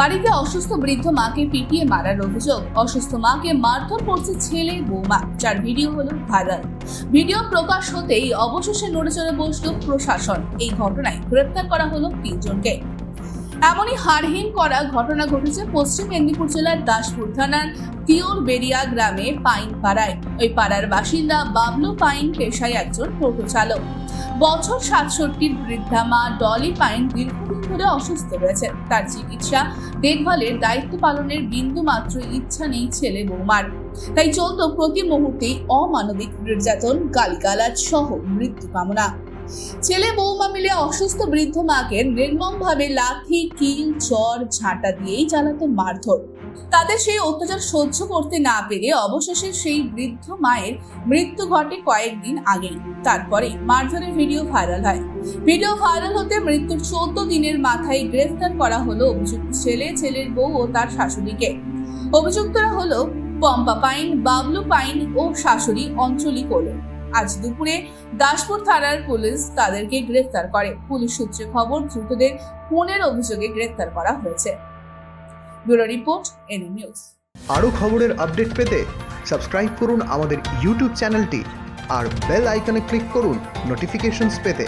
বাড়িতে অসুস্থ বৃদ্ধ মাকে পিটিয়ে মারার অভিযোগ। অসুস্থ মাকে মারধর করছে ছেলে, বৌমা। যার ভিডিও হলো ভাইরাল। ভিডিও প্রকাশ হতেই অবশেষে নড়ে চড়ে বসল প্রশাসন। এই ঘটনায় গ্রেপ্তার করা হলো তিনজনকে। এমনই হারহীন করা ঘটনা ঘটেছে পশ্চিম মেদিনীপুর জেলার দাসপুর থানার তিওর বেরিয়া গ্রামে পাইন পাড়ায় ওই পাড়ার বাসিন্দা বাবলু পাইন পেশায় একজন টোটো চালক। বছর সাতষট্টির বৃদ্ধা মা ডলি পাইন দীর্ঘদিন ধরে অসুস্থ রয়েছে তার চিকিৎসা, দেখভালের দায়িত্ব পালনের বিন্দু মাত্র ইচ্ছা নেই ছেলে বৌমার। তাই চলত প্রতি মুহূর্তেই অমানবিক নির্যাতন, গালিগালাজ সহ মৃত্যু কামনা। ছেলে বৌমা মিলে অসুস্থ বৃদ্ধ মাকে নির্মমভাবে লাথি, কিল, চর, ঝাঁটা দিয়েই চালাতো মারধর। তাদের সেই অত্যাচার সহ্য করতে না পেরে অবশেষে সেই বৃদ্ধ মায়ের মৃত্যু ঘটে কয়েকদিন আগেই। তারপরে মারধরের ভিডিও ভাইরাল হয়। ভিডিও ভাইরাল হতে মৃত্যুর চোদ্দ দিনের মাথায় গ্রেফতার করা হলো অভিযুক্ত ছেলে, ছেলের বউ ও তার শাশুড়িকে। অভিযুক্তরা হলো পম্পা পাইন, বাবলু পাইন ও শাশুড়ি অঞ্চলি কোলে। আজ দুপুরে দাসপুর থানার পুলিশ তাদেরকে গ্রেফতার করে। পুলিশ সূত্রে খবর দ্রুতদের খুনের অভিযোগে গ্রেফতার করা হয়েছে। Bureau report ANI news. আরও খবরের আপডেট পেতে সাবস্ক্রাইব করুন আমাদের ইউটিউব চ্যানেলটি আর বেল আইকনে ক্লিক করুন নোটিফিকেশনস পেতে।